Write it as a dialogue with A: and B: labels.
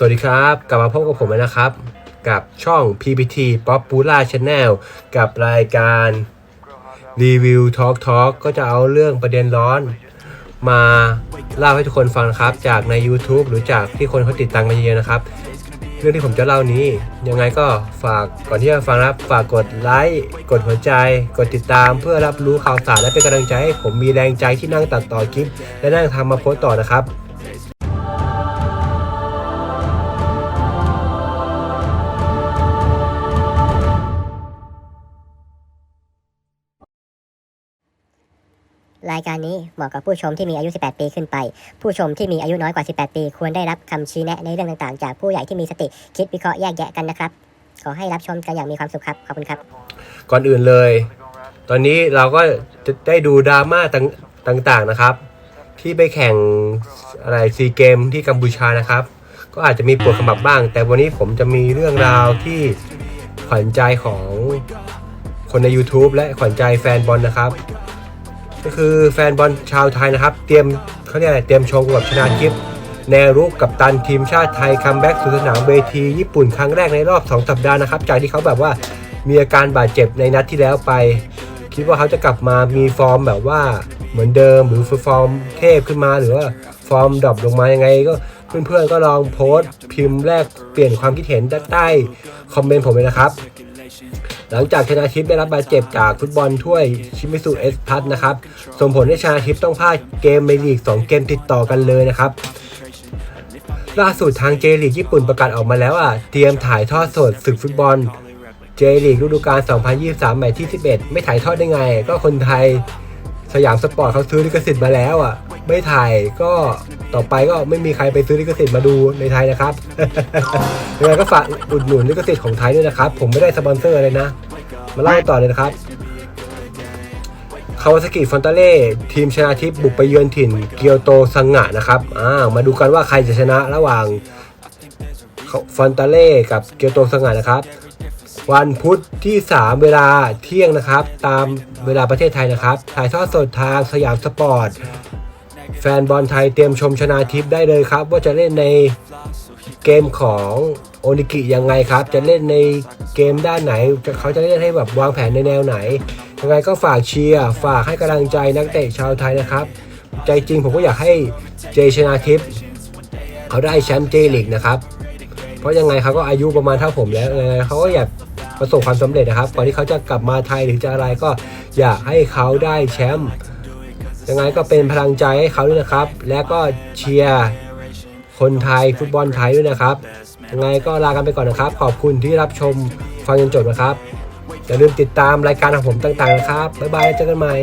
A: สวัสดีครับ กลับมาพบกับผมนะครับ กับช่อง PPT Popular Channel กับรายการรีวิว Talk Talk ก็จะเอาเรื่องประเด็นร้อน มาเล่าให้ทุกคนฟังครับ จากใน YouTube หรือจากที่คนเขาติดตามกันเยอะๆนะครับ เรื่องที่ผมจะเล่านี้ ยังไงก็ฝากก่อนที่จะฟังนะครับฝากกดไลค์กดหัวใจ กดติดตามเพื่อรับรู้ข่าวสารและเป็นกำลังใจให้ผมมีแรงใจที่นั่งตัดต่อคลิป และนั่งทำมาโพสต์ต่อนะครับ
B: รายการนี้เหมาะกับผู้ชมที่มีอายุ 18 ปีขึ้นไป ผู้ชมที่มีอายุน้อยกว่า 18 ปี ควรได้รับคำชี้แนะในเรื่องต่างๆ จากผู้ใหญ่ที่มีสติคิดวิเคราะห์แยกแยะกันนะครับ ขอให้รับชมกันอย่างมีความสุขครับ ขอบคุณครับ
A: ก่อนอื่นเลย ตอนนี้เราก็จะได้ดูดราม่าต่างๆนะครับ ที่ไปแข่งอะไรซีเกมที่กัมพูชานะครับ ก็อาจจะมีปวดขมับบ้าง แต่วันนี้ผมจะมีเรื่องราวที่ขวัญใจของคนใน YouTube และขวัญใจแฟนบอลนะครับ ก็คือแฟนบอลชาวไทยนะครับ เตรียมเขาเรียกอะไรเตรียมชงกับชนาทิพย์แนรุกกับตันทีมชาติไทยคัมแบ็กสู่สนามเวทีญี่ปุ่นครั้งแรกในรอบ 2 สัปดาห์นะครับ จากที่เขาแบบว่ามีอาการบาดเจ็บในนัดที่แล้วไป คิดว่าเขาจะกลับมามีฟอร์มแบบว่าเหมือนเดิมหรือฟอร์มเทพขึ้นมาหรือว่าฟอร์มดรอปลงมายังไงก็เพื่อนๆก็ลองโพสต์พิมพ์แรกเปลี่ยนความคิดเห็นใต้คอมเมนต์ผมเลยนะครับ หลังจากชนะทิพย์ได้รับบาดเจ็บจากฟุตบอลถ้วยชิมิสุเอสพัทนะครับ ส่งผลให้ชนะทิพย์ต้องพลาดเกมในลีก 2 เกมติดต่อกันเลยนะครับ ล่าสุดทางเจลีกญี่ปุ่นประกาศออกมาแล้วอะ เตรียมถ่ายทอดสดศึกฟุตบอลเจลีกฤดูกาล 2023 แมตช์ที่ 11 ไม่ถ่ายทอดได้ไง ก็คนไทยสยามสปอร์ตเขาซื้อลิขสิทธิ์มาแล้วอะ ไม่ถ่ายก็ ต่อไปก็ไม่มีใครไปซื้อลิขสิทธิ์มาดูในไทยนะครับยังไงก็ฝากอุดหนุนลิขสิทธิ์ของไทยด้วยนะครับ ผมไม่ได้สปอนเซอร์เลยนะ มาเล่าต่อเลยนะครับคาวาซากิฟอนตาเล่ทีมชนะทิพย์บุกไปเยือนถิ่นเกียวโตซังงะนะครับอ่ามาดูกันว่าใครจะชนะระหว่างฟอนตาเล่กับเกียวโตซังงะนะครับ วันพุธที่ 3 เวลาเที่ยงนะครับ ตามเวลาประเทศไทยนะครับ ถ่ายทอดสดทางสยามสปอร์ต แฟนบอลไทยเตรียมชมชนาทิพย์ได้เลยครับ ว่าจะเล่นในเกมของโอนิกิยังไงครับ จะเล่นในเกมด้านไหน เขาจะเล่นให้แบบวางแผนในแนวไหน ยังไงก็ฝากเชียร์ฝากให้กำลังใจนักเตะชาวไทยนะครับ ใจจริงผมก็อยากให้เจชนาทิพย์เขาได้แชมป์เจลีกนะครับ เพราะยังไงเขาก็อายุประมาณเท่าผมแล้วยังไงเขาก็อยากประสบความสำเร็จนะครับ ก่อนที่เขาจะกลับมาไทยหรือจะอะไรก็อยากให้เขาได้แชมป์ ยังไงก็เป็นพลังใจให้เขาด้วยนะครับ และก็เชียร์คนไทยฟุตบอลไทยด้วยนะครับ ยังไงก็ลากันไปก่อนนะครับ ขอบคุณที่รับชมฟังจนจบนะครับอย่าลืมติดตามรายการของผมต่างๆนะครับบ๊ายบายแล้วเจอกันใหม่